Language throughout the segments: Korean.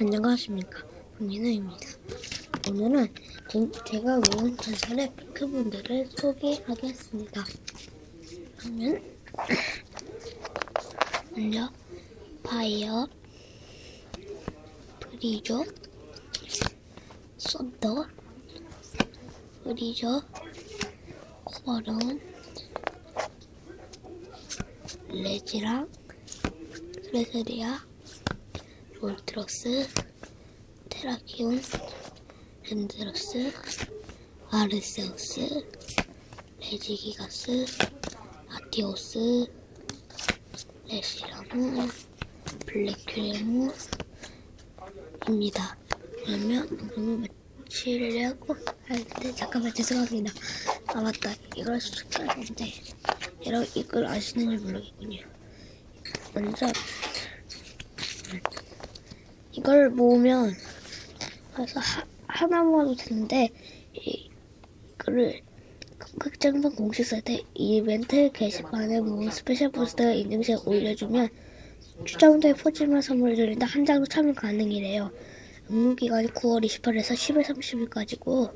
안녕하십니까 박민우입니다. 오늘은 전- 제가 모은 전설의 피크분들을 소개하겠습니다. 그러면 먼저 파이어, 브리저, 썬더, 브리저, 코바론, 레지랑 스레세리아, 볼트러스, 테라키온, 랜드러스, 아르세우스, 레지기가스, 아티오스, 레시라무, 블랙큐레무입니다. 그러면 너무 며칠을 하고 할 때 잠깐만 죄송합니다. 아 맞다 이걸 숙제하는데 여러분 이걸 아시는지 모르겠군요. 먼저 이걸 모으면 그래서 하, 하나 모아도 되는데 이- 이거를 극장판 공식 사이트 이벤트 게시판에 모은 스페셜 포스터 인증샷 올려주면 추첨된 포즈만 선물을 드린다 한 장도 참여 가능이래요. 응모기간이 9월 28일에서 10월 30일까지고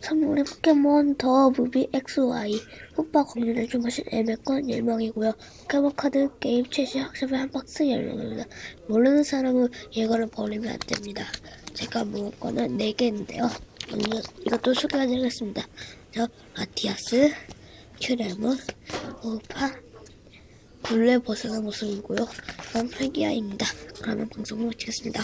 선물은 포켓몬 더 무비 XY 흑박 공유를 주무신 애매권 10명이고요. 포켓몬 카드 게임 최신 학습의 한 박스 10명입니다. 모르는 사람은 예거를 버리면 안 됩니다. 제가 모은 거는 4개인데요. 먼저 이것도 소개해드리겠습니다. 저 아티아스, 큐레몬, 우파, 굴레 벗어난 모습이고요. 그럼 플기아입니다. 그러면 방송을 마치겠습니다.